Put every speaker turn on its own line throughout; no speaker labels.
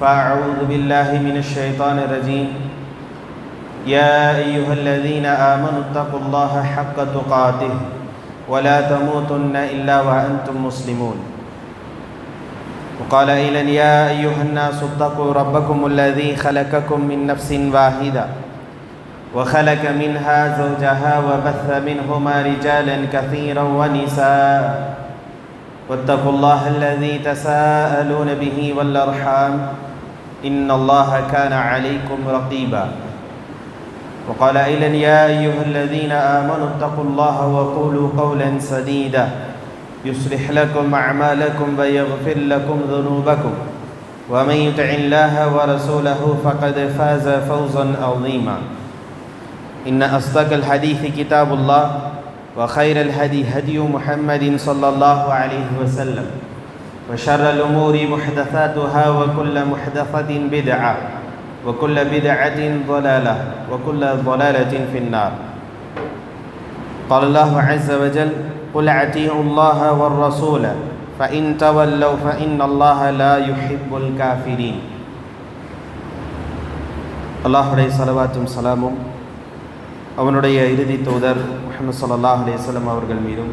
فأعوذ بالله من الشيطان الرجيم. يا أيها الذين آمنوا اتقوا الله حق تقاته ولا تموتن إلا وأنتم مسلمون. وقال أيضا يا أيها الناس اتقوا ربكم الذي خلقكم من نفس واحدة وخلق منها زوجها وبث منهما رجالا كثيرا ونساء. واتقوا الله الذي تساءلون به والأرحام. ان الله كان عليكم رقيبا. وقال أيضا يا أيها الذين آمنوا اتقوا الله وقولوا قولا سديدا. يصلح لكم أعمالكم ويغفر لكم ذنوبكم. ومن يطع الله ورسوله فقد فاز فوزا عظيما. إن أصدق الحديث كتاب الله وخير الهدي هدي محمد صلى الله عليه وسلم. وشر الأمور محدثاتها وكل محدثة بدعة وكل بدعة ضلالة وكل ضلالة في النار قال الله عز وجل قل اطيعوا الله والرسول فإن تولوا فإن الله لا يحب الكافرين الله عليه صلوات சலாமும் அவனுடைய இறுதி தூதர் முகமது சல்லாஹ் அலேஸ்லம் அவர்கள் மீதும்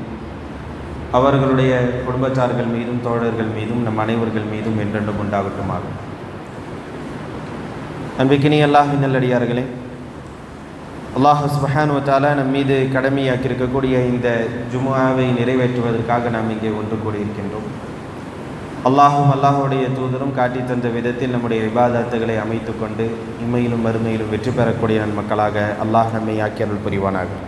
அவர்களுடைய குடும்பத்தார்கள் மீதும் தோழர்கள் மீதும் நம் அனைவர்கள் மீதும் என்றென்றும் உண்டாகட்டுமாகும். அன்பிக்கினி அல்லாஹ் நல்லடியார்களே அல்லாஹ் சுபஹான் வத்தாலா நம் மீது கடமையாக்கி இருக்கக்கூடிய இந்த ஜுமாவை நிறைவேற்றுவதற்காக நாம் இங்கே ஒன்று கூடியிருக்கின்றோம். அல்லாஹும் அல்லாஹுடைய தூதரும் காட்டி தந்த விதத்தில் நம்முடைய விவாதத்துகளை அமைத்து கொண்டு இம்மையிலும் மறுமையிலும் வெற்றி பெறக்கூடிய நன்மக்களாக அல்லாஹ் நம்மை ஆக்கியருள் புரிவானாகும்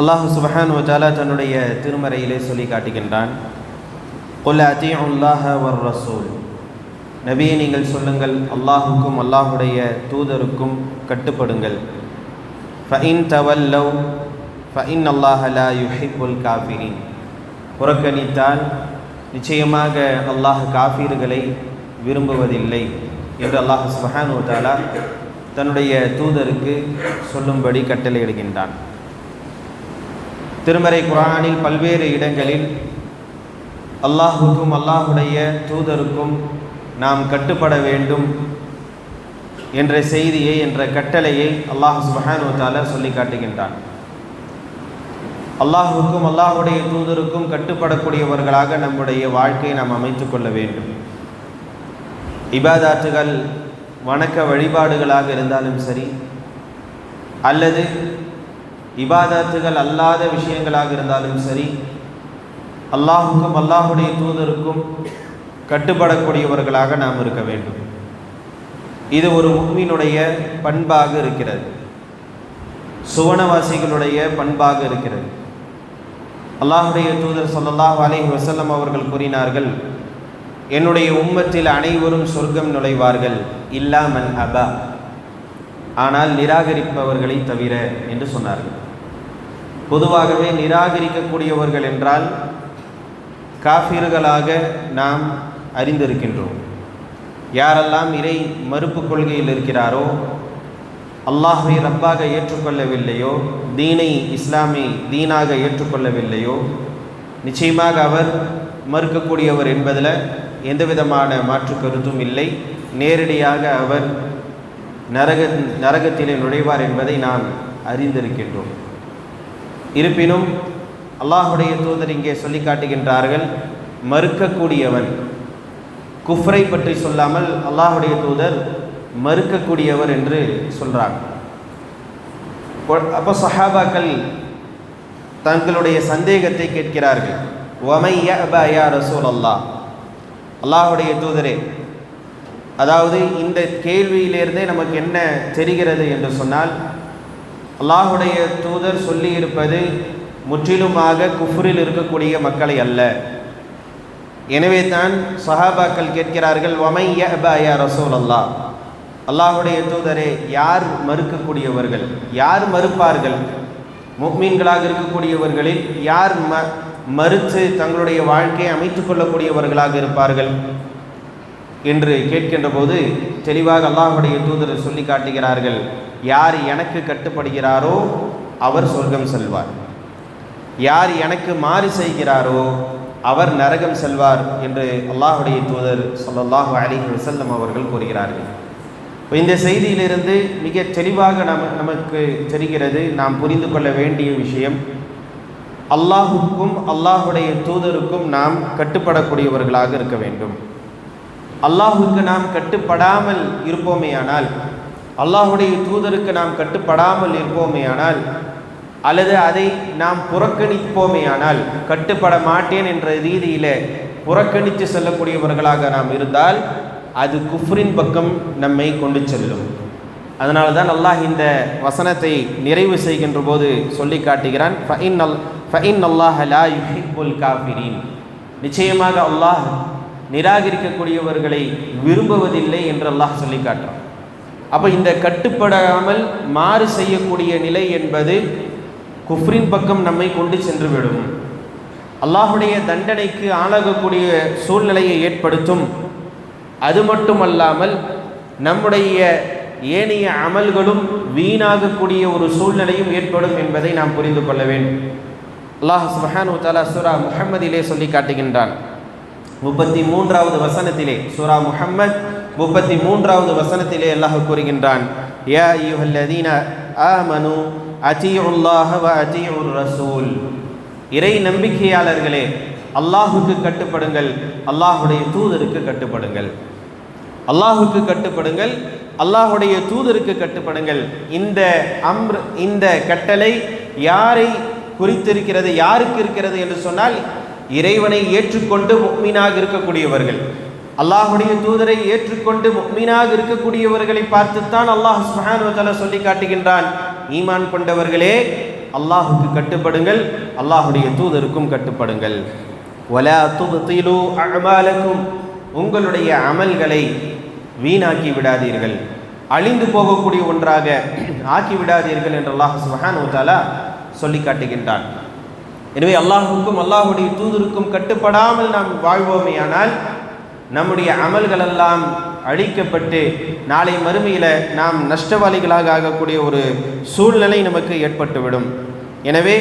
அல்லாஹு சுபஹான் வஜாலா தன்னுடைய திருமறையிலே சொல்லி காட்டுகின்றான். கொல்ல அத்தி உல்லாஹ வர் ரசூல். நபியை நீங்கள் சொல்லுங்கள் அல்லாஹுக்கும் அல்லாஹுடைய தூதருக்கும் கட்டுப்படுங்கள். ஃபஇன் தவல்லவ் ஃபஇன் அல்லாஹ் லா யுஹிப்புல் காஃபிரின். புறக்கணித்தால் நிச்சயமாக அல்லாஹ் காஃபீர்களை விரும்புவதில்லை என்று அல்லாஹ் சுபஹானு தாலா தன்னுடைய தூதருக்கு சொல்லும்படி கட்டளையிடுகின்றான். திருமறை குரானில் பல்வேறு இடங்களில் அல்லாஹுக்கும் அல்லாஹுடைய தூதருக்கும் நாம் கட்டுப்பட வேண்டும் என்ற செய்தியை என்ற கட்டளையை அல்லாஹ் சுபஹானுவத்தால சொல்லி காட்டுகின்றான். அல்லாஹுக்கும் அல்லாஹுடைய தூதருக்கும் கட்டுப்படக்கூடியவர்களாக நம்முடைய வாழ்க்கையை நாம் அமைத்து கொள்ள வேண்டும். இபாதாத்துகள் வணக்க வழிபாடுகளாக இருந்தாலும் சரி அல்லது இபாதத்துகள் அல்லாத விஷயங்களாக இருந்தாலும் சரி அல்லாஹுக்கும் அல்லாஹுடைய தூதருக்கும் கட்டுப்படக்கூடியவர்களாக நாம் இருக்க வேண்டும். இது ஒரு முக்மீனுடைய பண்பாக இருக்கிறது. சுவனவாசிகளுடைய பண்பாக இருக்கிறது. அல்லாஹுடைய தூதர் சொல்லல்லாஹ் அலைஹி வசல்லம் அவர்கள் கூறினார்கள் என்னுடைய உம்மத்தில் அனைவரும் சொர்க்கம் நுழைவார்கள் இல்லாமல் அபா. ஆனால் நிராகரிப்பவர்களை தவிர என்று சொன்னார்கள். பொதுவாகவே நிராகரிக்கக்கூடியவர்கள் என்றால் காஃபிர்களாக நாம் அறிந்திருக்கின்றோம். யாரெல்லாம் இறை மறுப்பு கொள்கையில் இருக்கிறாரோ அல்லாஹை ரப்பாக ஏற்றுக்கொள்ளவில்லையோ தீனை இஸ்லாமை தீனாக ஏற்றுக்கொள்ளவில்லையோ நிச்சயமாக அவர் மறுக்கக்கூடியவர் என்பதில் எந்த விதமான மாற்று கருத்தும் இல்லை. நேரடியாக அவர் நரக நரகத்திலே நுழைவார் என்பதை நாம் அறிந்திருக்கின்றோம். இருப்பினும் அல்லாஹுடைய தூதர் இங்கே சொல்லி காட்டுகின்றார்கள் மறுக்கக்கூடியவன். குஃப்ரை பற்றி சொல்லாமல் அல்லாஹுடைய தூதர் மறுக்கக்கூடியவர் என்று சொல்கிறாங்க அப்போ சஹாபாக்கள் தங்களுடைய சந்தேகத்தை கேட்கிறார்கள். ஒமைய யா ரசூல் அல்லாஹ் அல்லாஹுடைய தூதரே அதாவது இந்த கேள்வியிலிருந்தே நமக்கு என்ன தெரிகிறது என்று சொன்னால் அல்லாஹுடைய தூதர் சொல்லி இருப்பது முற்றிலுமாக குஃபுரில் இருக்கக்கூடிய மக்களை அல்ல. எனவே தான் சஹாபாக்கள் கேட்கிறார்கள் ஒமைய யா ரசூல் அல்லாஹ் அல்லாஹுடைய தூதரே யார் மறுக்கக்கூடியவர்கள்? யார் மறுப்பார்கள்? முக்மீன்களாக இருக்கக்கூடியவர்களில் யார் ம மறுத்து தங்களுடைய வாழ்க்கையை அமைத்துக் கொள்ளக்கூடியவர்களாக இருப்பார்கள்? என்று கேட்கின்ற போது தெளிவாக அல்லாஹுடைய தூதர் சொல்லி காட்டுகிறார்கள் யார் எனக்கு கட்டுப்படுகிறாரோ அவர் சொர்க்கம் செல்வார். யார் எனக்கு மாறி செய்கிறாரோ அவர் நரகம் செல்வார் என்று அல்லாஹுடைய தூதர் சொல்லல்லாஹு அலி வசல்லம் அவர்கள் கூறுகிறார்கள். இப்போ இந்த செய்தியிலிருந்து மிக தெளிவாக நம நமக்கு தெரிகிறது நாம் புரிந்து கொள்ள வேண்டிய விஷயம் அல்லாஹுக்கும் அல்லாஹுடைய தூதருக்கும் நாம் கட்டுப்படக்கூடியவர்களாக இருக்க வேண்டும். அல்லாஹுக்கு நாம் கட்டுப்படாமல் இருப்போமேயானால் அல்லாஹுடைய தூதருக்கு நாம் கட்டுப்படாமல் இருப்போமேயானால் அல்லது அதை நாம் புறக்கணிப்போமேயானால் கட்டுப்பட மாட்டேன் என்ற ரீதியில் புறக்கணித்து செல்லக்கூடியவர்களாக நாம் இருந்தால் அது குஃப்ரின் பக்கம் நம்மை கொண்டு செல்லும். அதனால தான் அல்லாஹ் இந்த வசனத்தை நிறைவு செய்கின்ற போது சொல்லி காட்டுகிறான் ஃபஇன் அல் ஃபஇன் அல்லாஹ் லா யுஹிப்புல் காஃபிரீன். நிச்சயமாக அல்லாஹ் நிராகரிக்கக்கூடியவர்களை விரும்புவதில்லை என்று அல்லாஹ் சொல்லி காட்டுறான். அப்போ இந்த கட்டுப்படாமல் மாறு செய்யக்கூடிய நிலை என்பது குஃப்ரின் பக்கம் நம்மை கொண்டு சென்று விடும். அல்லாஹுடைய தண்டனைக்கு ஆளாகக்கூடிய சூழ்நிலையை ஏற்படுத்தும். அது மட்டுமல்லாமல் நம்முடைய ஏனைய அமல்களும் வீணாகக்கூடிய ஒரு சூழ்நிலையும் ஏற்படும் என்பதை நாம் புரிந்து கொள்ள வேண்டும். அல்லாஹ் சுஹானு தாலா சுரா முஹம்மதிலே சொல்லி காட்டுகின்றான். முப்பத்தி மூன்றாவது வசனத்திலே சூரா முஹம்மத் முப்பத்தி மூன்றாவது வசனத்திலே அல்லாஹ் கூறுகின்றான் யா ஐயுஹல்லதீன ஆமனு அத்தீஉல்லாஹ வ அத்தீஉர் ரசூல் இறை நம்பிக்கையாளர்களே அல்லாஹுக்கு கட்டுப்படுங்கள் அல்லாஹுடைய தூதருக்கு கட்டுப்படுங்கள். அல்லாஹுக்கு கட்டுப்படுங்கள் அல்லாஹுடைய தூதருக்கு கட்டுப்படுங்கள். இந்த அம்ர் இந்த கட்டளை யாரை குறித்திருக்கிறது யாருக்கு இருக்கிறது என்று சொன்னால் இறைவனை ஏற்றுக்கொண்டு முக்மீனாக இருக்கக்கூடியவர்கள். அல்லாஹுடைய தூதரை ஏற்றுக்கொண்டு முக்மீனாக இருக்கக்கூடியவர்களை பார்த்துத்தான் அல்லாஹ் சுஹானுவத்தால சொல்லி காட்டுகின்றான். ஈமான் கொண்டவர்களே அல்லாஹுக்கு கட்டுப்படுங்கள் அல்லாஹுடைய தூதருக்கும் கட்டுப்படுங்கள். ஒலா துபத்திலு அமாலக்கும் உங்களுடைய அமல்களை வீணாக்கி விடாதீர்கள். அழிந்து போகக்கூடிய ஒன்றாக ஆக்கி விடாதீர்கள் என்று அல்லாஹ் சுஹானுவத்தாலா சொல்லி காட்டுகின்றான். எனவே அல்லாஹுக்கும் அல்லாஹுடைய தூதருக்கும் கட்டுப்படாமல் நாம் வாழ்வோமேயானால் நம்முடைய அமல்கள் எல்லாம் அழிக்கப்பட்டு நாளை மறுமையில் நாம் நஷ்டவாளிகளாக ஆகக்கூடிய ஒரு சூழ்நிலை நமக்கு ஏற்பட்டுவிடும். எனவே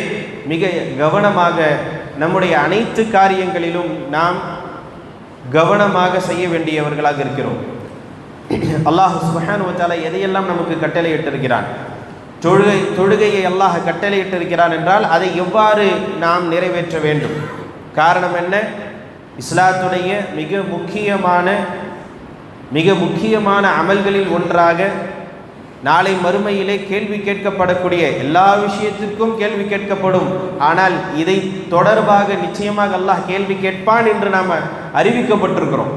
மிக கவனமாக நம்முடைய அனைத்து காரியங்களிலும் நாம் கவனமாக செய்ய வேண்டியவர்களாக இருக்கிறோம். அல்லாஹ் சுபஹானுவத்தால எதையெல்லாம் நமக்கு கட்டளையிட்டிருக்கிறான்? தொழுகை தொழுகையை அல்லாஹ் கட்டளையிட்டிருக்கிறான் என்றால் அதை எவ்வாறு நாம் நிறைவேற்ற வேண்டும்? காரணம் என்ன? இஸ்லாத்துடைய மிக முக்கியமான மிக முக்கியமான அமல்களில் ஒன்றாக நாளை மறுமையிலே கேள்வி கேட்கப்படக்கூடிய எல்லா விஷயத்திற்கும் கேள்வி கேட்கப்படும். ஆனால் இதை தொடர்பாக நிச்சயமாக அல்லாஹ் கேள்வி கேட்பான் என்று நாம் அறிவிக்கப்பட்டிருக்கிறோம்.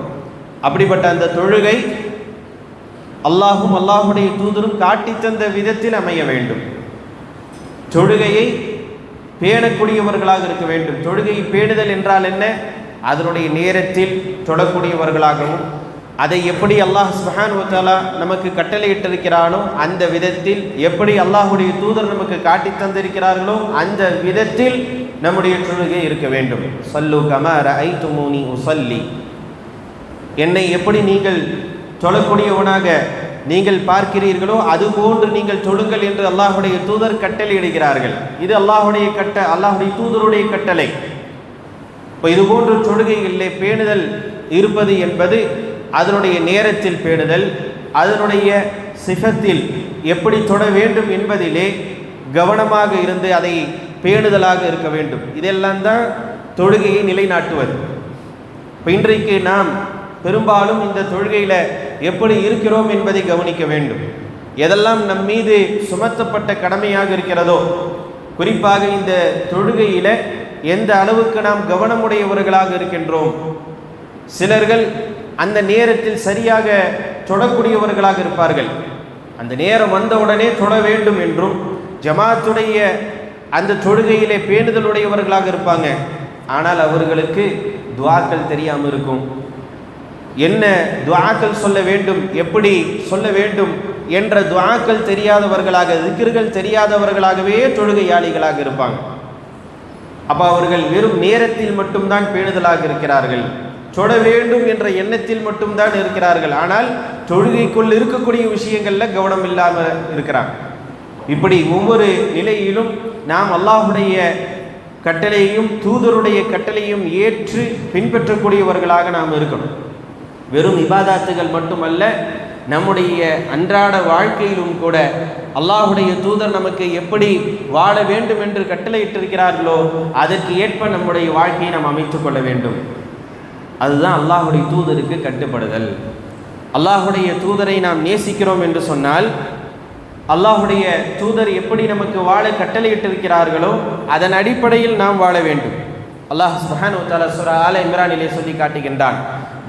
அப்படிப்பட்ட அந்த தொழுகை அல்லாஹும் அல்லாஹுடைய தூதரும் காட்டி தந்த விதத்தில் அமைய வேண்டும். தொழுகையை பேணக்கூடியவர்களாக இருக்க வேண்டும். தொழுகையை பேணுதல் என்றால் என்ன? அதனுடைய நேரத்தில் தொடக்கூடியவர்களாகவும் அதை எப்படி அல்லாஹ் சுஹான் நமக்கு கட்டளையிட்டிருக்கிறானோ அந்த விதத்தில் எப்படி அல்லாஹுடைய தூதர் நமக்கு காட்டி தந்திருக்கிறார்களோ அந்த விதத்தில் நம்முடைய தொழுகை இருக்க வேண்டும். சல்லு கமர ஐ துமூனி உசல்லி. என்னை எப்படி நீங்கள் தொழக்கூடியவனாக நீங்கள் பார்க்கிறீர்களோ அதுபோன்று நீங்கள் தொழுங்கள் என்று அல்லாஹுடைய தூதர் கட்டளையிடுகிறார்கள். இது அல்லாஹுடைய கட்ட அல்லாஹுடைய தூதருடைய கட்டளை. இப்போ இதுபோன்ற தொழுகைகளிலே பேணுதல் இருப்பது என்பது அதனுடைய நேரத்தில் பேணுதல் அதனுடைய சிஃபத்தில் எப்படி தொட வேண்டும் என்பதிலே கவனமாக இருந்து அதை பேணுதலாக இருக்க வேண்டும். இதெல்லாம் தான் தொழுகையை நிலைநாட்டுவது. இப்போ இன்றைக்கு நாம் பெரும்பாலும் இந்த தொழுகையில் எப்படி இருக்கிறோம் என்பதை கவனிக்க வேண்டும். எதெல்லாம் நம் மீது சுமத்தப்பட்ட கடமையாக இருக்கிறதோ குறிப்பாக இந்த தொழுகையில் எந்த அளவுக்கு நாம் கவனமுடையவர்களாக இருக்கின்றோம் சிலர்கள் அந்த நேரத்தில் சரியாக தொடக்கூடியவர்களாக இருப்பார்கள். அந்த நேரம் வந்தவுடனே தொட வேண்டும் என்றும் ஜமாத்துடைய அந்த தொழுகையிலே பேணுதலுடையவர்களாக இருப்பாங்க. ஆனால் அவர்களுக்கு துவாக்கள் தெரியாமல் இருக்கும். என்ன துவாக்கள் சொல்ல வேண்டும் எப்படி சொல்ல வேண்டும் என்ற துவாக்கள் தெரியாதவர்களாக திக்கிர்கள் தெரியாதவர்களாகவே தொழுகையாளிகளாக இருப்பாங்க. அப்போ அவர்கள் வெறும் நேரத்தில் மட்டும்தான் பேணுதலாக இருக்கிறார்கள். தொட வேண்டும் என்ற எண்ணத்தில் மட்டும்தான் இருக்கிறார்கள். ஆனால் தொழுகைக்குள் இருக்கக்கூடிய விஷயங்களில் கவனம் இல்லாமல் இருக்கிறாங்க. இப்படி ஒவ்வொரு நிலையிலும் நாம் அல்லாஹுடைய கட்டளையையும் தூதருடைய கட்டளையும் ஏற்று பின்பற்றக்கூடியவர்களாக நாம் இருக்கணும். வெறும் இபாதாத்துகள் மட்டுமல்ல நம்முடைய அன்றாட வாழ்க்கையிலும் கூட அல்லாஹுடைய தூதர் நமக்கு எப்படி வாழ வேண்டும் என்று கட்டளையிட்டிருக்கிறார்களோ அதற்கு ஏற்ப நம்முடைய வாழ்க்கையை நாம் அமைத்து கொள்ள வேண்டும். அதுதான் அல்லாஹுடைய தூதருக்கு கட்டுப்படுதல். அல்லாஹுடைய தூதரை நாம் நேசிக்கிறோம் என்று சொன்னால் அல்லாஹுடைய தூதர் எப்படி நமக்கு வாழ கட்டளையிட்டிருக்கிறார்களோ அதன் அடிப்படையில் நாம் வாழ வேண்டும். அல்லாஹ் சுஹானு தாலா சுரா ஆல இம்ரானிலே சொல்லி காட்டுகின்றான்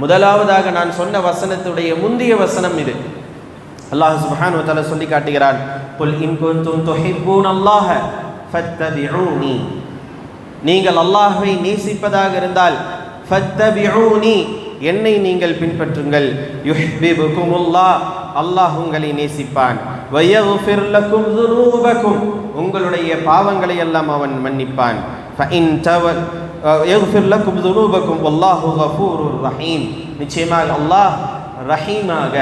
முதலாவதாக நான் சொன்ன வசனத்துடைய முந்தைய வசனம் இது. அல்லாஹ் சுபஹான் வத்தால சொல்லி காட்டுகிறான் புல் இன்குந்தும் துஹிப்பூன் அல்லாஹ ஃபத்தபிஊனி. நீங்கள் அல்லாஹ்வை நேசிப்பதாக இருந்தால் ஃபத்தபிஊனி. என்னை நீங்கள் பின்பற்றுங்கள். யுஹ்பிபுகுமுல்லா அல்லாஹ் உங்களை நேசிப்பான். வயஃபிர் லக்கும் துனூபக்கும் உங்களுடைய பாவங்களை எல்லாம் அவன் மன்னிப்பான். ஃபஇன் தவல் எஃபிர்லக்கும் ரஹீம் நிச்சயமாக அல்லாஹ் ரஹீமாக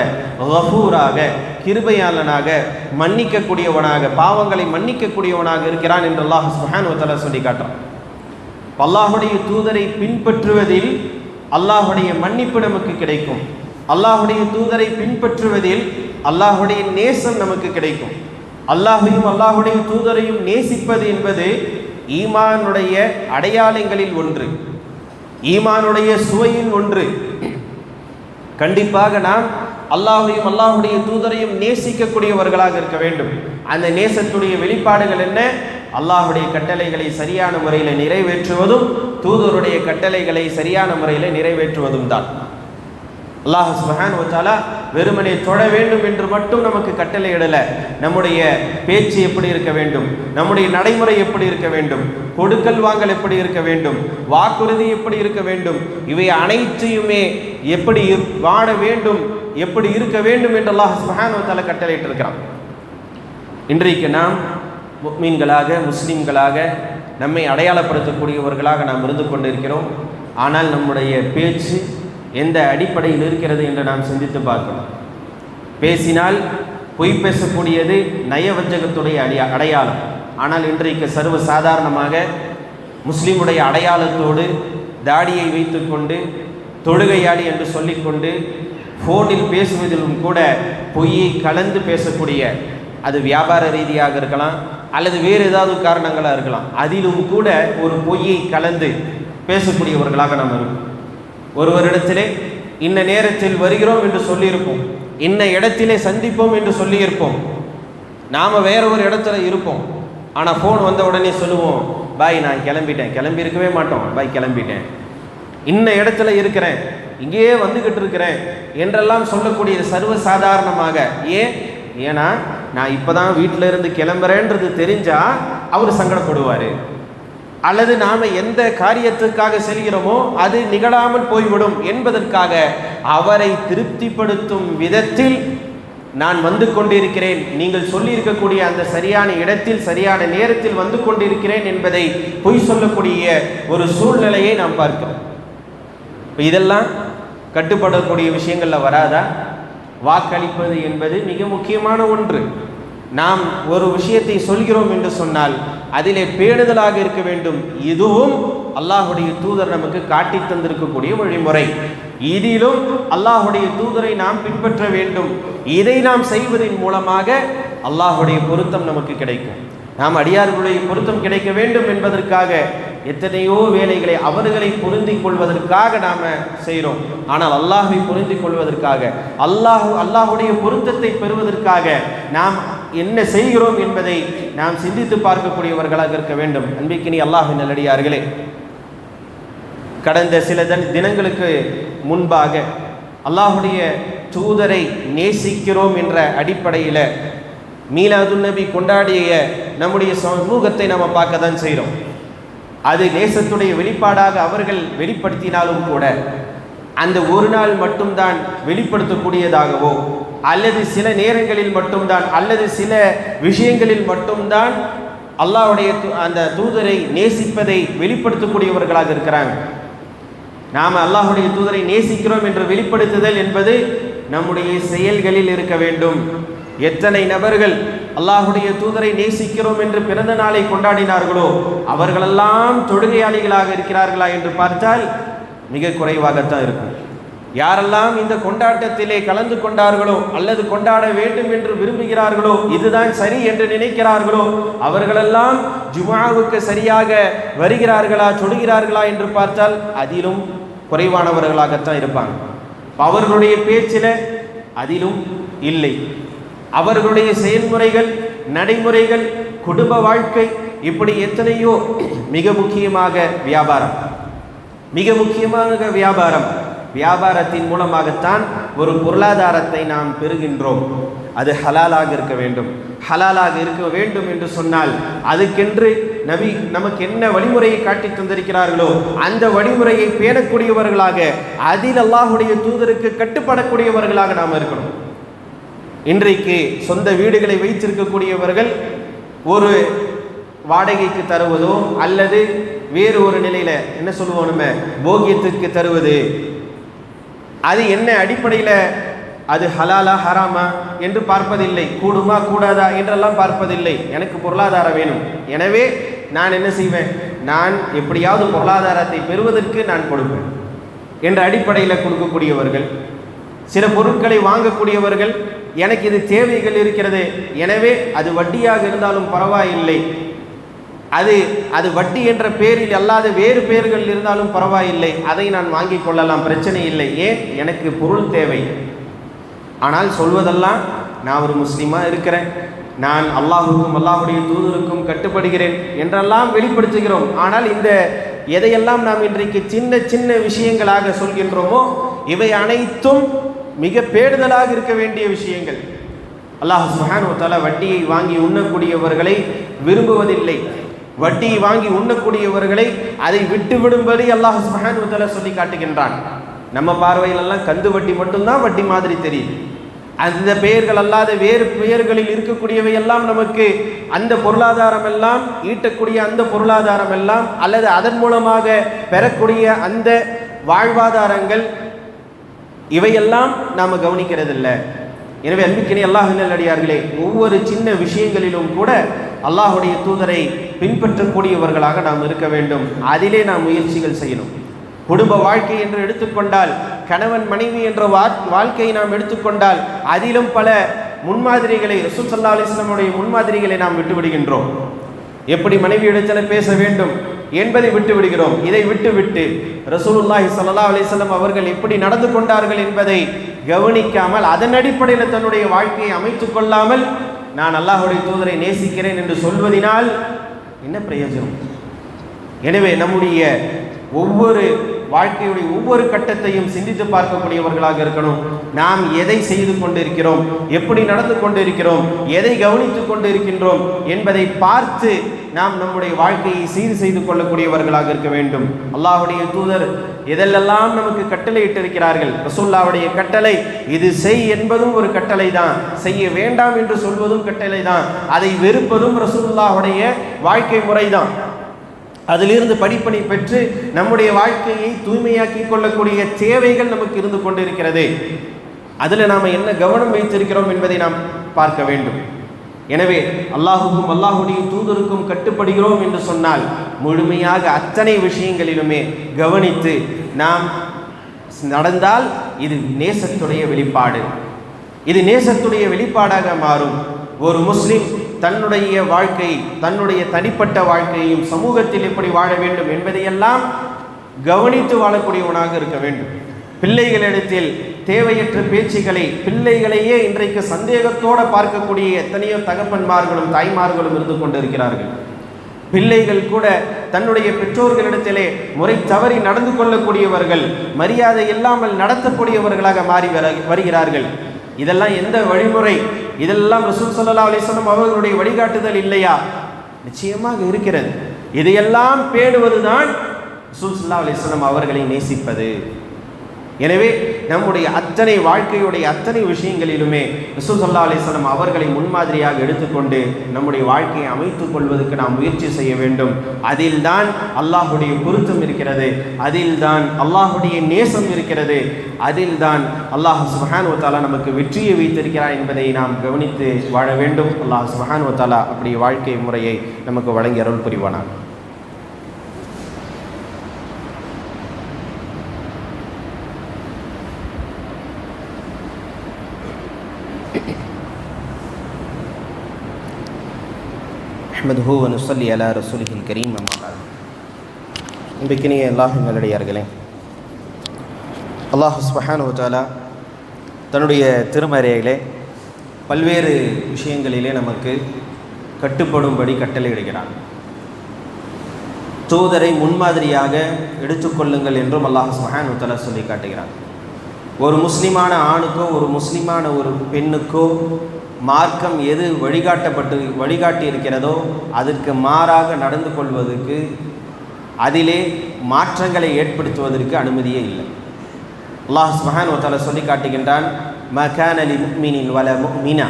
கஃபூராக கிருபையாளனாக மன்னிக்கக்கூடியவனாக பாவங்களை மன்னிக்கக்கூடியவனாக இருக்கிறான் என்று அல்லாஹ் சுஹானுவத்தில் சொல்லி காட்டுறான். அல்லாஹுடைய தூதரை பின்பற்றுவதில் அல்லாஹுடைய மன்னிப்பு நமக்கு கிடைக்கும். அல்லாஹுடைய தூதரை பின்பற்றுவதில் அல்லாஹுடைய நேசம் நமக்கு கிடைக்கும். அல்லாஹையும் அல்லாஹுடைய தூதரையும் நேசிப்பது என்பது ஈமானுடைய அடையாளங்களில் ஒன்று. ஈமானுடைய சுவையின் ஒன்று. கண்டிப்பாக நாம் அல்லாஹையும் அல்லாஹுடைய தூதரையும் நேசிக்கக்கூடியவர்களாக இருக்க வேண்டும். அந்த நேசத்துடைய வெளிப்பாடுகள் என்ன? அல்லாஹுடைய கட்டளைகளை சரியான முறையில் நிறைவேற்றுவதும் தூதருடைய கட்டளைகளை சரியான முறையில் நிறைவேற்றுவதும் தான். அல்லாஹ் சுஹான் வச்சாலா வெறுமனே தொழ வேண்டும் என்று மட்டும் நமக்கு கட்டளை இடலை. நம்முடைய பேச்சு எப்படி இருக்க வேண்டும்? நம்முடைய நடைமுறை எப்படி இருக்க வேண்டும்? கொடுக்கல் வாங்கல் எப்படி இருக்க வேண்டும்? வாக்குறுதி எப்படி இருக்க வேண்டும்? இவை அனைத்தையுமே எப்படி வாட வாழ வேண்டும்? எப்படி இருக்க வேண்டும் என்று அல்லாஹ் சுஹான் வச்சாலா கட்டளையிட்டிருக்கிறான். இன்றைக்கு நாம் மீன்களாக முஸ்லீம்களாக நம்மை அடையாளப்படுத்தக்கூடியவர்களாக நாம் இருந்து கொண்டிருக்கிறோம். ஆனால் நம்முடைய பேச்சு எந்த அடிப்படையில் இருக்கிறது என்று நாம் சிந்தித்து பார்க்கணும். பேசினால் பொய் பேசக்கூடியது நயவஞ்சகத்துடைய அடையா அடையாளம். ஆனால் இன்றைக்கு சர்வ சாதாரணமாக முஸ்லீமுடைய அடையாளத்தோடு தாடியை வைத்துக்கொண்டு தொழுகையாளி என்று சொல்லிக்கொண்டு ஃபோனில் பேசுவதிலும் கூட பொய்யை கலந்து பேசக்கூடிய அது வியாபார ரீதியாக இருக்கலாம் அல்லது வேறு ஏதாவது காரணங்களாக இருக்கலாம். அதிலும் கூட ஒரு பொய்யை கலந்து பேசக்கூடியவர்களாக நாம் இருக்கோம். ஒருவரிடத்திலே இன்ன நேரத்தில் வருகிறோம் என்று சொல்லியிருப்போம். இன்ன இடத்திலே சந்திப்போம் என்று சொல்லியிருப்போம். நாம் வேற ஒரு இடத்துல இருப்போம். ஆனால் ஃபோன் வந்த உடனே சொல்லுவோம் பாய் நான் கிளம்பிட்டேன். கிளம்பி இருக்கவே மாட்டோம். பாய் கிளம்பிட்டேன். இன்ன இடத்துல இருக்கிறேன். இங்கேயே வந்துக்கிட்டு இருக்கிறேன். என்றெல்லாம் சொல்லக்கூடியது சர்வ சாதாரணமாக ஏன்? ஏன்னா நான் இப்போ தான் வீட்டில் இருந்து கிளம்புறேன்றது தெரிஞ்சால் அவர் சங்கடப்படுவார். அல்லது நாம் எந்த காரியத்துக்காக செல்கிறோமோ அது நிகழாமல் போய்விடும் என்பதற்காக அவரை திருப்திப்படுத்தும் விதத்தில் நான் வந்து கொண்டிருக்கிறேன். நீங்கள் சொல்லியிருக்கக்கூடிய அந்த சரியான இடத்தில் சரியான நேரத்தில் வந்து கொண்டிருக்கிறேன் என்பதை பொய் சொல்லக்கூடிய ஒரு சூழ்நிலையை நாம் பார்க்கிறோம். இதெல்லாம் கட்டுப்படக்கூடிய விஷயங்களில் வராதா? வாக்களிப்பது என்பது மிக முக்கியமான ஒன்று. நாம் ஒரு விஷயத்தை சொல்கிறோம் என்று சொன்னால் அதிலே பேணுதலாக இருக்க வேண்டும். இதுவும் அல்லாஹுடைய தூதர் நமக்கு காட்டி தந்திருக்கக்கூடிய வழிமுறை. இதிலும் அல்லாஹுடைய தூதரை நாம் பின்பற்ற வேண்டும். இதை நாம் செய்வதன் மூலமாக அல்லாஹுடைய பொருத்தம் நமக்கு கிடைக்கும். நாம் அடியார்களுடைய பொருத்தம் கிடைக்க வேண்டும் என்பதற்காக எத்தனையோ வேலைகளை அவர்களை புரிந்து கொள்வதற்காக நாம் செய்கிறோம் ஆனால் அல்லாஹை புரிந்து கொள்வதற்காக அல்லாஹ் அல்லாஹுடைய பொருத்தத்தை பெறுவதற்காக நாம் என்ன செய்கிறோம் என்பதை நாம் சிந்தித்து பார்க்கக்கூடியவர்களாக இருக்க வேண்டும். அன்பிக்கினி அல்லாஹ் நல்லடியார்களே கடந்த சில தன் தினங்களுக்கு முன்பாக அல்லாஹுடைய தூதரை நேசிக்கிறோம் என்ற அடிப்படையில் மீலாதுல் நபி கொண்டாடிய நம்முடைய சமூகத்தை நம்ம பார்க்க தான் செய்கிறோம். அது நேசத்துடைய வெளிப்பாடாக அவர்கள் வெளிப்படுத்தினாலும் கூட அந்த ஒரு நாள் மட்டும்தான் வெளிப்படுத்தக்கூடியதாகவோ அல்லது சில நேரங்களில் மட்டும்தான் அல்லது சில விஷயங்களில் மட்டும்தான் அல்லாவுடைய அந்த தூதரை நேசிப்பதை வெளிப்படுத்தக்கூடியவர்களாக இருக்கிறாங்க. நாம் அல்லாஹுடைய தூதரை நேசிக்கிறோம் என்று வெளிப்படுத்துதல் என்பது நம்முடைய செயல்களில் இருக்க வேண்டும். எத்தனை நபர்கள் அல்லாஹுடைய தூதரை நேசிக்கிறோம் என்று பிறந்த நாளை கொண்டாடினார்களோ அவர்களெல்லாம் தொழுகையாளிகளாக இருக்கிறார்களா என்று பார்த்தால் மிக குறைவாகத்தான் இருக்கும். யாரெல்லாம் இந்த கொண்டாட்டத்திலே கலந்து கொண்டார்களோ அல்லது கொண்டாட வேண்டும் என்று விரும்புகிறார்களோ இதுதான் சரி என்று நினைக்கிறார்களோ அவர்களெல்லாம் ஜுமாவுக்கு சரியாக வருகிறார்களா சொல்கிறார்களா என்று பார்த்தால் அதிலும் குறைவானவர்களாகத்தான் இருப்பாங்க. அவர்களுடைய பேச்சில் அதிலும் இல்லை. அவர்களுடைய செயல்முறைகள் நடைமுறைகள் குடும்ப வாழ்க்கை இப்படி எத்தனையோ மிக முக்கியமாக வியாபாரம். மிக முக்கியமாக வியாபாரம். வியாபாரத்தின் மூலமாகத்தான் ஒரு பொருளாதாரத்தை நாம் பெறுகின்றோம். அது ஹலாலாக இருக்க வேண்டும். ஹலாலாக இருக்க வேண்டும் என்று சொன்னால் அதுக்கென்று நபி நமக்கு என்ன வழிமுறையை காட்டி தந்திருக்கிறார்களோ அந்த வழிமுறையை பேணக்கூடியவர்களாக அதில் அல்லாஹுடைய தூதருக்கு கட்டுப்படக்கூடியவர்களாக நாம் இருக்கணும். இன்றைக்கு சொந்த வீடுகளை வைத்திருக்கக்கூடியவர்கள் ஒரு வாடகைக்கு தருவதோ அல்லது வேறு ஒரு நிலையில் என்ன சொல்லுவோம் நம்ம போகியத்திற்கு தருவது அது என்ன அடிப்படையில் அது ஹலாலா ஹராமா என்று பார்ப்பதில்லை. கூடுமா கூடாதா என்றெல்லாம் பார்ப்பதில்லை. எனக்கு பொருளாதாரம் வேணும். எனவே நான் என்ன செய்வேன்? நான் எப்படியாவது பொருளாதாரத்தை பெறுவதற்கு நான் கொடுப்பேன் என்ற அடிப்படையில் கொடுக்கக்கூடியவர்கள் சில பொருட்களை வாங்கக்கூடியவர்கள் எனக்கு இது தேவைகள் இருக்கிறது. எனவே அது வட்டியாக இருந்தாலும் பரவாயில்லை. அது அது வட்டி என்ற பேரில் அல்லாத வேறு பெயர்கள் இருந்தாலும் பரவாயில்லை. அதை நான் வாங்கிக் கொள்ளலாம். பிரச்சனை இல்லை. ஏன்? எனக்கு பொருள் தேவை. ஆனால் சொல்வதெல்லாம் நான் ஒரு முஸ்லீமாக இருக்கிறேன். நான் அல்லாஹுக்கும் அல்லாஹுடைய தூதருக்கும் கட்டுப்படுகிறேன் என்றெல்லாம் வெளிப்படுத்துகிறோம். ஆனால் இந்த எதையெல்லாம் நாம் இன்றைக்கு சின்ன சின்ன விஷயங்களாக சொல்கின்றோமோ இவை அனைத்தும் மிக பேடுதலாக இருக்க வேண்டிய விஷயங்கள். அல்லாஹ் சுஹானு தலா வட்டியை வாங்கி உண்ணக்கூடியவர்களை விரும்புவதில்லை. வட்டியை வாங்கி உண்ணக்கூடியவர்களை அதை விட்டு விடும்படி அல்லாஹ் சுஹானு சொல்லி காட்டுகின்றான். நம்ம பார்வையிலெல்லாம் கந்து வட்டி மட்டும்தான் வட்டி மாதிரி தெரியுது. அந்த பெயர்கள் அல்லாத வேறு பெயர்களில் இருக்கக்கூடியவை எல்லாம் நமக்கு அந்த பொருளாதாரம் எல்லாம் ஈட்டக்கூடிய அந்த பொருளாதாரம் எல்லாம் அல்லது அதன் மூலமாக பெறக்கூடிய அந்த வாழ்வாதாரங்கள் இவையெல்லாம் நாம் கவனிக்கிறதில்ல. எனவே அன்பிக்கினே அல்லாஹ் நல்லடியார்களே ஒவ்வொரு சின்ன விஷயங்களிலும் கூட அல்லாஹுடைய தூதரை பின்பற்றக்கூடியவர்களாக நாம் இருக்க வேண்டும். அதிலே நாம் முயற்சிகள் செய்யணும். குடும்ப வாழ்க்கை என்று எடுத்துக்கொண்டால் கணவன் மனைவி என்ற வா- வாழ்க்கையை நாம் எடுத்துக்கொண்டால் அதிலும் பல முன்மாதிரிகளை ரசூல் சல்லா அலிஸ்லாமுடைய முன்மாதிரிகளை நாம் விட்டுவிடுகின்றோம். எப்படி மனைவி இடத்தில் பேச வேண்டும் என்பதை விட்டு விடுகிறோம் இதை விட்டு விட்டு ரசூலுல்லாஹி சல்லா அலைஹி அவர்கள் எப்படி நடந்து கொண்டார்கள் என்பதை கவனிக்காமல் அதன் அடிப்படையில் தன்னுடைய வாழ்க்கையை அமைத்துக் கொள்ளாமல் நான் அல்லாஹுடைய தூதரை நேசிக்கிறேன் என்று சொல்வதினால் என்ன பிரயோஜனம்? எனவே நம்முடைய ஒவ்வொரு வாழ்க்கையுடைய ஒவ்வொரு கட்டத்தையும் சிந்தித்து பார்க்கக்கூடியவர்களாக இருக்கணும். நாம் எதை செய்து கொண்டிருக்கிறோம்? எப்படி நடந்து கொண்டிருக்கிறோம்? எதை கவனித்துக் கொண்டிருக்கின்றோம்? என்பதை பார்த்து நாம் நம்முடைய வாழ்க்கையை சீர் செய்து கொள்ளக்கூடியவர்களாக இருக்க வேண்டும். அல்லாஹுடைய தூதர் எதெல்லாம் நமக்கு கட்டளையிட்டிருக்கிறார்கள் ரசூல்லாவுடைய கட்டளை இது செய் என்பதும் ஒரு கட்டளை தான் செய்ய வேண்டாம் என்று சொல்வதும் கட்டளை தான் அதை வெறுப்பதும் ரசூல்லாவுடைய வாழ்க்கை முறை தான் அதிலிருந்து படிப்பனை பெற்று நம்முடைய வாழ்க்கையை தூய்மையாக்கி கொள்ளக்கூடிய தேவைகள் நமக்கு இருந்து கொண்டிருக்கிறது. அதில் நாம் என்ன கவனம் வைத்திருக்கிறோம் என்பதை நாம் பார்க்க வேண்டும். எனவே அல்லாஹுக்கும் அல்லாஹுடைய தூதருக்கும் கட்டுப்படுகிறோம் என்று சொன்னால் முழுமையாக அத்தனை விஷயங்களிலுமே கவனித்து நாம் நடந்தால் இது நேசத்துடைய வெளிப்பாடு. இது நேசத்துடைய வெளிப்பாடாக மாறும். ஒரு முஸ்லீம் தன்னுடைய வாழ்க்கை தன்னுடைய தனிப்பட்ட வாழ்க்கையையும் சமூகத்தில் எப்படி வாழ வேண்டும் என்பதையெல்லாம் கவனித்து வாழக்கூடியவனாக இருக்க வேண்டும். பிள்ளைகளிடத்தில் தேவையற்ற பேச்சுக்களை பிள்ளைகளையே இன்றைக்கு சந்தேகத்தோடு பார்க்கக்கூடிய எத்தனையோ தகப்பன்மார்களும் தாய்மார்களும் இருந்து கொண்டிருக்கிறார்கள். பிள்ளைகள் கூட தன்னுடைய பெற்றோர்களிடத்திலே முறை தவறி நடந்து கொள்ளக்கூடியவர்கள் மரியாதை இல்லாமல் நடத்தக்கூடியவர்களாக மாறி வர வருகிறார்கள். இதெல்லாம் எந்த வழிமுறை? இதெல்லாம் ரசூல் சல்லா அலிஸ்லம் அவர்களுடைய வழிகாட்டுதல் இல்லையா? நிச்சயமாக இருக்கிறது. இதையெல்லாம் பேணுவதுதான் ரசூல் சல்லா அலிஸ்லம் அவர்களை நேசிப்பது. எனவே நம்முடைய அத்தனை வாழ்க்கையுடைய அத்தனை விஷயங்களிலுமே ரசூல் சல்லா அலிஸ்லாம் அவர்களை முன்மாதிரியாக எடுத்துக்கொண்டு நம்முடைய வாழ்க்கையை அமைத்துக் கொள்வதற்கு நாம் முயற்சி செய்ய வேண்டும். அதில்தான் அல்லாஹுடைய பொருத்தம் இருக்கிறது. அதில்தான் அல்லாஹுடைய நேசம் இருக்கிறது. அதில்தான் அல்லாஹ் சுஹான் ஒத்தாலா நமக்கு வெற்றியை வைத்திருக்கிறார் என்பதை நாம் கவனித்து வாழ வேண்டும். அல்லாஹ் சுஹான் ஒத்தாலா அப்படி வாழ்க்கை முறையை நமக்கு வழங்கி அருள் புரிவானான் அஹ்மதுஹூ வனுசல்லி அலா ரசூலிஹில் கரீம் இன்றைக்கினிய அல்லாஹ் நல்லடியார்களே அல்லாஹ் ஸ்மஹான் தாலா தன்னுடைய திருமறையிலே பல்வேறு விஷயங்களிலே நமக்கு கட்டுப்படும்படி கட்டளை இடுகிறான் தூதரை முன்மாதிரியாக எடுத்துக்கொள்ளுங்கள் என்றும் அல்லாஹ் ஸ்மஹான் உத்தாலா சொல்லி காட்டுகிறான் ஒரு முஸ்லீமான ஆணுக்கோ ஒரு முஸ்லீமான ஒரு பெண்ணுக்கோ மார்க்கம் எது வழிகாட்டப்பட்டு வழிகாட்டி இருக்கிறதோ அதற்கு மாறாக நடந்து கொள்வதற்கு அதிலே மாற்றங்களை ஏற்படுத்துவதற்கு அனுமதியே இல்லை. அல்லாஹ் சுபஹான் ஒத்தால சொல்லி காட்டுகின்றான் மகான் அலி முக்மீனின் வல முக்மீனா.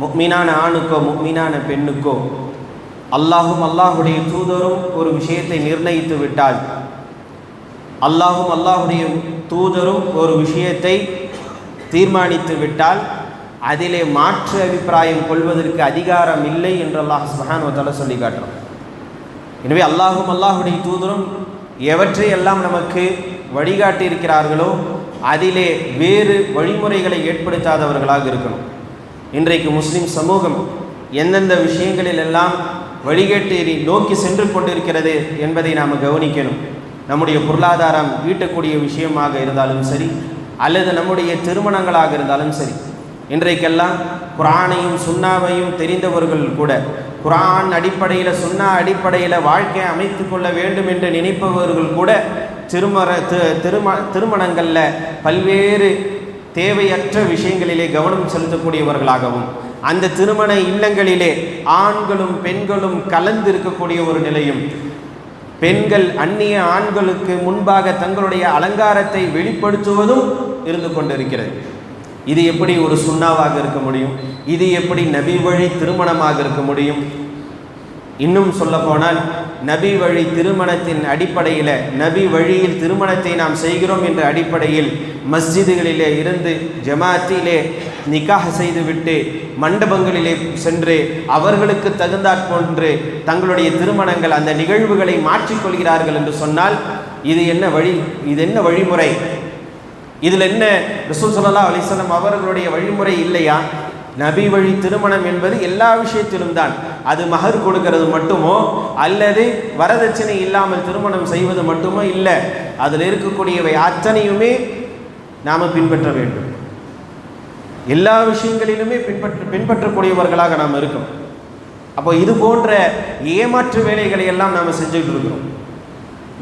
முக்மீனான ஆணுக்கோ முக்மீனான பெண்ணுக்கோ அல்லாஹும் அல்லாஹுடைய தூதரும் ஒரு விஷயத்தை நிர்ணயித்து விட்டால் அல்லாஹும் அல்லாஹுடைய தூதரும் ஒரு விஷயத்தை தீர்மானித்து விட்டால் அதிலே மாற்று அபிப்பிராயம் கொள்வதற்கு அதிகாரம் இல்லை என்று அல்லாஹ் சுபஹானுவத்தால சொல்லி காட்டுறோம் எனவே அல்லாஹும் அல்லாஹுடைய தூதரும் எவற்றை எல்லாம் நமக்கு வழிகாட்டி இருக்கிறார்களோ அதிலே வேறு வழிமுறைகளை ஏற்படுத்தாதவர்களாக இருக்கணும். இன்றைக்கு முஸ்லிம் சமூகம் எந்தெந்த விஷயங்களில் எல்லாம் வழிகேட்டு நோக்கி சென்று கொண்டிருக்கிறது என்பதை நாம் கவனிக்கணும். நம்முடைய பொருளாதாரம் ஈட்டக்கூடிய விஷயமாக இருந்தாலும் சரி அல்லது நம்முடைய திருமணங்களாக இருந்தாலும் சரி இன்றைக்கெல்லாம் குரானையும் சுண்ணாவையும் தெரிந்தவர்கள் கூட குரான் அடிப்படையில் சுண்ணா அடிப்படையில் வாழ்க்கையை அமைத்து கொள்ள வேண்டும் என்று நினைப்பவர்கள் கூட திருமண திரும திருமணங்களில் பல்வேறு தேவையற்ற விஷயங்களிலே கவனம் செலுத்தக்கூடியவர்களாகவும் அந்த திருமண இல்லங்களிலே ஆண்களும் பெண்களும் கலந்து இருக்கக்கூடிய ஒரு நிலையும் பெண்கள் அந்நிய ஆண்களுக்கு முன்பாக தங்களுடைய அலங்காரத்தை வெளிப்படுத்துவதும் இருந்து கொண்டிருக்கிறது. இது எப்படி ஒரு சுண்ணாவாக இருக்க முடியும்? இது எப்படி நபி வழி திருமணமாக இருக்க முடியும்? இன்னும் சொல்ல போனால் நபி வழி திருமணத்தின் அடிப்படையில் நபி வழியில் திருமணத்தை நாம் செய்கிறோம் என்ற அடிப்படையில் மஸ்ஜிதுகளிலே இருந்து ஜமாத்திலே நிக்காக செய்துவிட்டு மண்டபங்களிலே சென்று அவர்களுக்கு தகுந்தாற்போன்று தங்களுடைய திருமணங்கள் அந்த நிகழ்வுகளை மாற்றிக்கொள்கிறார்கள் என்று சொன்னால் இது என்ன வழி? இது என்ன வழிமுறை? இதில் என்ன? ரிசூல் சல்லா அலிஸ்லாம் அவர்களுடைய வழிமுறை இல்லையா? நபி வழி திருமணம் என்பது எல்லா விஷயத்திலும் தான். அது மகர் கொடுக்கிறது மட்டுமோ? அல்லது வரதட்சணை இல்லாமல் திருமணம் செய்வது மட்டுமோ? இல்லை. அதில் இருக்கக்கூடியவை அத்தனையுமே நாம் பின்பற்ற வேண்டும். எல்லா விஷயங்களிலுமே பின்பற்ற பின்பற்றக்கூடியவர்களாக நாம் இருக்கோம் அப்போ இது போன்ற ஏமாற்று வேலைகளை எல்லாம் நாம் செஞ்சுக்கிட்டு இருக்கிறோம்.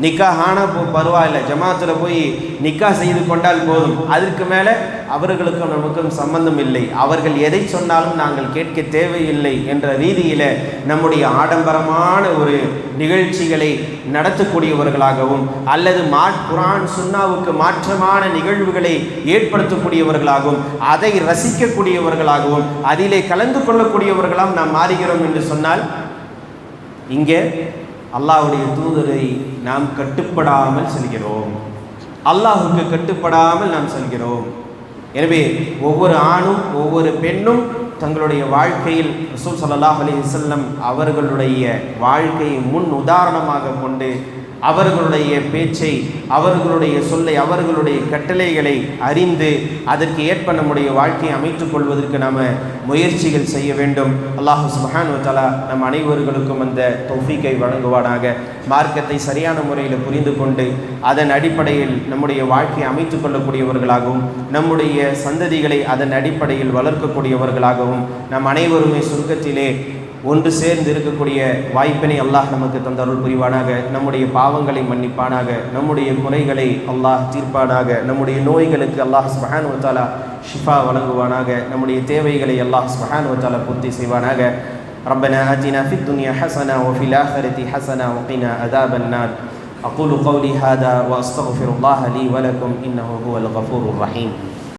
நிக்கா போ பரவாயில்ல. ஜமாத்தில் போய் நிக்கா செய்து கொண்டால் போதும். அதற்கு மேலே அவர்களுக்கும் நமக்கும் சம்பந்தம் இல்லை. அவர்கள் எதை சொன்னாலும் நாங்கள் கேட்க தேவையில்லை என்ற ரீதியில் நம்முடைய ஆடம்பரமான ஒரு நிகழ்ச்சிகளை நடத்தக்கூடியவர்களாகவும் அல்லது மா குரான் சுன்னாவுக்கு மாற்றமான நிகழ்வுகளை ஏற்படுத்தக்கூடியவர்களாகவும் அதை ரசிக்கக்கூடியவர்களாகவும் அதிலே கலந்து கொள்ளக்கூடியவர்களாம் நாம் மாறுகிறோம் என்று சொன்னால் இங்கே அல்லாஹுடைய தூதரை நாம் கட்டுப்படாமல் செல்கிறோம். அல்லாஹுக்கு கட்டுப்படாமல் நாம் செல்கிறோம். எனவே ஒவ்வொரு ஆணும் ஒவ்வொரு பெண்ணும் தங்களுடைய வாழ்க்கையில் ரசூல் சல்லாஹ் அலி வல்லம் அவர்களுடைய வாழ்க்கையை முன் உதாரணமாக கொண்டு அவர்களுடைய பேச்சை அவர்களுடைய சொல்லை அவர்களுடைய கட்டளைகளை அறிந்து அதற்கு ஏற்ப நம்முடைய வாழ்க்கையை அமைத்துக் கொள்வதற்கு நாம் முயற்சிகள் செய்ய வேண்டும். அல்லாஹு சுபஹானு தலா நம் அனைவர்களுக்கும் அந்த தொஃபிக்கை வழங்குவானாக. மார்க்கத்தை சரியான முறையில் புரிந்து கொண்டு அதன் அடிப்படையில் நம்முடைய வாழ்க்கையை அமைத்துக் கொள்ளக்கூடியவர்களாகவும் நம்முடைய சந்ததிகளை அதன் அடிப்படையில் வளர்க்கக்கூடியவர்களாகவும் நம் அனைவருமே சுருக்கத்திலே ஒன்று சேர்ந்து இருக்கக்கூடிய வாய்ப்பினை அல்லாஹ் நமக்கு தந்தருள் புரிவானாக நம்முடைய பாவங்களை மன்னிப்பானாக நம்முடைய குறைகளை அல்லாஹ் தீர்ப்பானாக நம்முடைய நோய்களுக்கு அல்லாஹ் சுபஹான் வத்தாலா ஷிஃபா வழங்குவானாக நம்முடைய தேவைகளை அல்லாஹ் சுபஹான் வத்தாலா பூர்த்தி செய்வானாக ربنا آتنا في الدنيا حسنة وفي الآخرة حسنة وقنا عذاب النار أقول قولي هذا وأستغفر الله لي ولكم إنه هو الغفور الرحيم